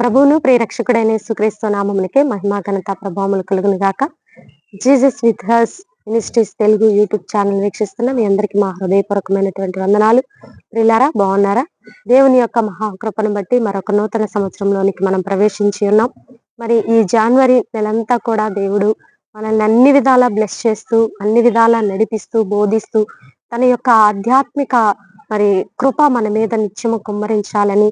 ప్రభువును ప్రియరక్షకుడైన సుక్రీస్తు నామమునికే మహిమా ఘనత ప్రభావములు కలుగును గాక. Jesus with hers ministries Telugu YouTube channel వీక్షిస్తున్న మీ అందరికీ మా హృదయపూర్వకమైనటువంటి వందనాలు. ప్రిలారా బాగున్నారా? దేవుని యొక్క మహాకృపను బట్టి మరొక నూతన సంవత్సరంలోనికి మనం ప్రవేశించి ఉన్నాం. మరి ఈ జనవరి నెలంతా కూడా దేవుడు మనల్ని అన్ని విధాలా బ్లెస్ చేస్తూ అన్ని విధాలా నడిపిస్తూ బోధిస్తూ తన యొక్క ఆధ్యాత్మిక మరి కృప మన మీద నిత్యము కుమ్మరించాలని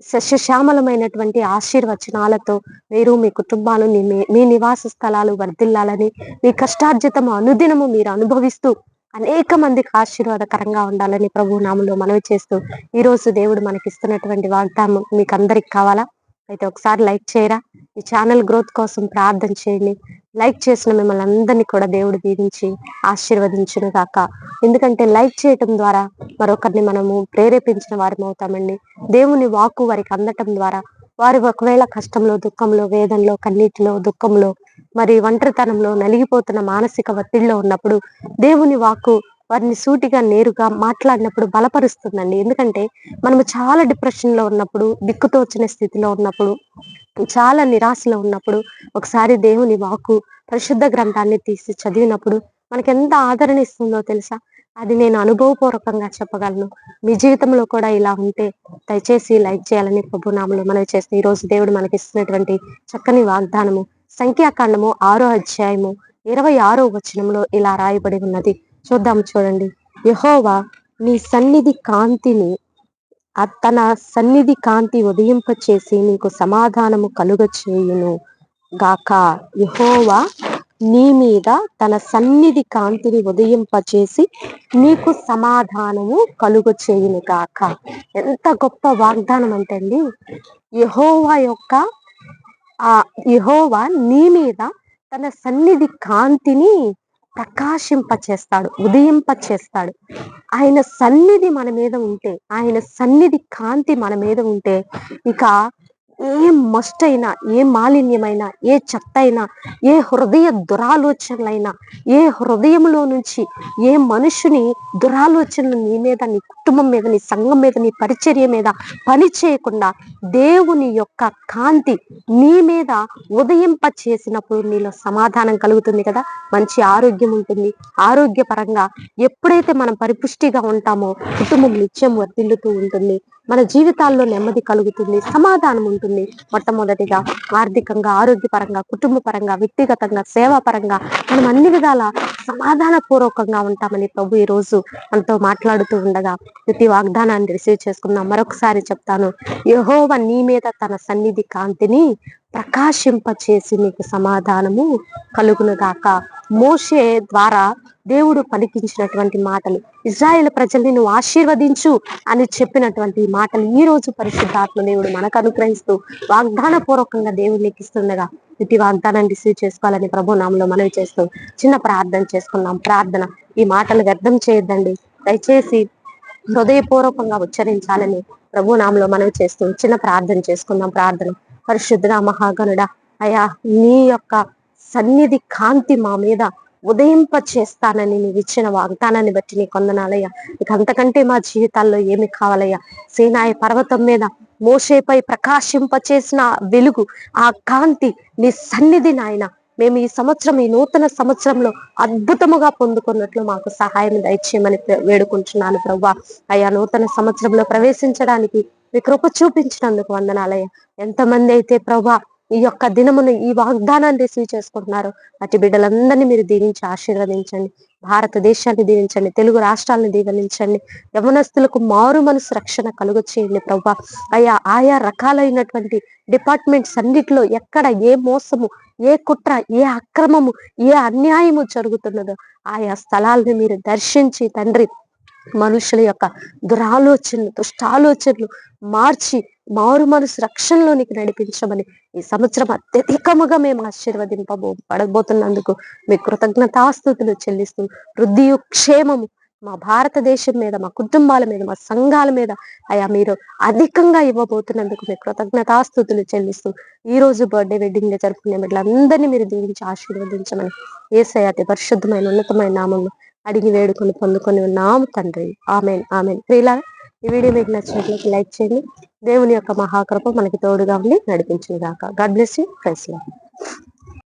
సస్యశ్యామలమైనటువంటి ఆశీర్వచనాలతో మీరు మీ కుటుంబాలు మీ నివాస స్థలాలు వర్ధిల్లాలని మీ కష్టార్జితము అనుదినము మీరు అనుభవిస్తూ అనేక మందికి ఆశీర్వాదకరంగా ఉండాలని ప్రభు నామంలో మనవి చేస్తూ ఈ రోజు దేవుడు మనకి ఇస్తున్నటువంటి వాగ్దానం మీకు అందరికి కావాలా? అయితే ఒకసారి లైక్ చేయరా? ఈ ఛానల్ గ్రోత్ కోసం ప్రార్థన చేయండి. లైక్ చేసిన మిమ్మల్ని అందరినీ కూడా దేవుడు దీవించి ఆశీర్వదించును గాక. ఎందుకంటే లైక్ చేయటం ద్వారా మరొకరిని మనము ప్రేరేపించిన వారం అవుతామండి. దేవుని వాకు వారికి అందటం ద్వారా వారు ఒకవేళ కష్టంలో దుఃఖంలో వేదంలో కన్నీటిలో దుఃఖంలో మరి ఒంటరితనంలో నలిగిపోతున్న మానసిక ఒత్తిడిలో ఉన్నప్పుడు దేవుని వాకు వారిని సూటిగా నేరుగా మాట్లాడినప్పుడు బలపరుస్తుందండి. ఎందుకంటే మనము చాలా డిప్రెషన్లో ఉన్నప్పుడు వచ్చిన స్థితిలో ఉన్నప్పుడు చాలా నిరాశలో ఉన్నప్పుడు ఒకసారి దేవుని వాకు పరిశుద్ధ గ్రంథాన్ని తీసి చదివినప్పుడు మనకి ఎంత ఆదరణ ఇస్తుందో తెలుసా? అది నేను అనుభవపూర్వకంగా చెప్పగలను. మీ జీవితంలో కూడా ఇలా ఉంటే దయచేసి లైక్ చేయాలని ప్రభునామలు మనవి చేస్తే ఈ రోజు దేవుడు మనకి ఇస్తున్నటువంటి చక్కని వాగ్దానము సంఖ్యాకాండము ఆరో అధ్యాయము ఇరవై ఆరో వచనంలో ఇలా రాయబడి ఉన్నది. చూద్దాం చూడండి. యహోవా నీ సన్నిధి కాంతిని తన సన్నిధి కాంతి ఉదయింపచేసి నీకు సమాధానము కలుగ చేయును గాక. యహోవా నీ మీద తన సన్నిధి కాంతిని ఉదయింపచేసి నీకు సమాధానము కలుగు చేయును గాక. ఎంత గొప్ప వాగ్దానం అంటే అండి యహోవా యొక్క ఆ యహోవా నీ మీద తన సన్నిధి కాంతిని ప్రకాశింపచేస్తాడు ఉదయింపచేస్తాడు. ఆయన సన్నిధి మన మీద ఉంటే ఆయన సన్నిధి కాంతి మన మీద ఉంటే ఇక ఏ మస్ట్ అయినా ఏ మాలిన్యమైనా ఏ చెత్త అయినా ఏ హృదయ దురాలోచనలైనా ఏ హృదయంలో నుంచి ఏ మనుషుని దురాలోచనలు నీ మీద నీ కుటుంబం మీద నీ సంఘం మీద నీ పరిచర్య మీద పని చేయకుండా దేవుని యొక్క కాంతి నీ మీద ఉదయింప చేసినప్పుడు నీలో సమాధానం కలుగుతుంది కదా? మంచి ఆరోగ్యం ఉంటుంది. ఆరోగ్యపరంగా ఎప్పుడైతే మనం పరిపుష్టిగా ఉంటామో కుటుంబం నిత్యం వర్తిల్లుతూ ఉంటుంది. మన జీవితాల్లో నెమ్మది కలుగుతుంది సమాధానం ఉంటుంది. మొట్టమొదటిగా ఆర్థికంగా ఆరోగ్యపరంగా కుటుంబ పరంగా వ్యక్తిగతంగా సేవా పరంగా మనం అన్ని విధాల సమాధాన పూర్వకంగా ఉంటామని ప్రభు ఈ రోజు మనతో మాట్లాడుతూ ఉండగా ప్రతి వాగ్దానాన్ని రిసీవ్ చేసుకుందాం. మరొకసారి చెప్తాను. యహోవ నీ మీద తన సన్నిధి కాంతిని ప్రకాశింపచేసి నీకు సమాధానము కలుగునుగాక మోషే ద్వారా దేవుడు పలికించినటువంటి మాటలు ఇజ్రాయేల్ ప్రజల్ని నువ్వు ఆశీర్వదించు అని చెప్పినటువంటి మాటలు ఈ రోజు పరిశుద్ధాత్మ దేవుడు మనకు అనుగ్రహిస్తూ వాగ్దాన పూర్వకంగా దేవుడికి ఇస్తుండగా ఇటు వాగ్దానాన్ని రిసీవ్ చేసుకోవాలని ప్రభు నామంలో మనవి చేస్తూ చిన్న ప్రార్థన చేసుకున్నాం. ప్రార్థన. ఈ మాటలు వ్యర్థం చేయొద్దండి. దయచేసి హృదయపూర్వకంగా ఉచ్చరించాలని ప్రభు నామంలో మనవి చేస్తూ చిన్న ప్రార్థన చేసుకుందాం. ప్రార్థన. పరిశుద్ధ మహాగణుడ అయా నీ యొక్క సన్నిధి కాంతి మా మీద ఉదయింప చేస్తానని నీవు ఇచ్చిన వాగ్దానాన్ని బట్టి నీ కొందనాలయ్యా. ఇక అంతకంటే మా జీవితాల్లో ఏమి కావాలయ్యా? సేనాయ పర్వతం మీద మోషేపై ప్రకాశింప చేసిన వెలుగు ఆ కాంతి నీ సన్నిధి నాయన. మేము ఈ సంవత్సరం ఈ నూతన సంవత్సరంలో అద్భుతముగా పొందుకున్నట్లు మాకు సహాయం దయచేయమని వేడుకుంటున్నాను ప్రభా అయ్యా నూతన సంవత్సరంలో ప్రవేశించడానికి మీ కృప చూపించినందుకు వందనాలయ్య. ఎంతమంది అయితే ప్రభా ఈ యొక్క దినమును ఈ వాగ్దానాన్ని రిసీవ్ చేసుకుంటున్నారు అటు బిడ్డలందరినీ మీరు దీవించి ఆశీర్వదించండి. భారతదేశాన్ని దీవించండి తెలుగు రాష్ట్రాలను దీవించండి యవనస్తులకు మారు మనసు రక్షణ కలుగ చేయండి ప్రభా. అయా ఆయా రకాలైనటువంటి డిపార్ట్మెంట్స్ అన్నిటిలో ఎక్కడ ఏ మోసము ఏ కుట్ర ఏ అక్రమము ఏ అన్యాయము జరుగుతున్నదో ఆయా స్థలాలను మీరు దర్శించి తండ్రి మనుషుల యొక్క దురాలోచనలు దుష్టాలోచనలు మార్చి మారు మనసు రక్షణలోనికి నడిపించమని ఈ సంవత్సరం అత్యధికముగా మేము ఆశీర్వదింపబో పడబోతున్నందుకు మీ కృతజ్ఞతాస్థుతులు చెల్లిస్తూ వృద్ధియు క్షేమము మా భారతదేశం మీద మా కుటుంబాల మీద మా సంఘాల మీద అయా మీరు అధికంగా ఇవ్వబోతున్నందుకు మీ కృతజ్ఞతాస్థుతులు చెల్లిస్తూ ఈ రోజు బర్త్డే వెడ్డింగ్లో జరుపుకునే వీళ్ళందరినీ మీరు దీవించి ఆశీర్వదించమని ఏసయాతి పరిశుద్ధమైన ఉన్నతమైన నామంలో అడిగి వేడుకొని పొందుకొని ఉన్నాము తండ్రి. Amen amen. ప్రియులారా ఈ వీడియో మీకు నచ్చినట్లయితే లైక్ చేయండి. దేవుని యొక్క మహాకృప మనకి తోడుగా ఉండి నడిపించింది గాక గాడ్ బ్లెస్ యూ. ప్రైస్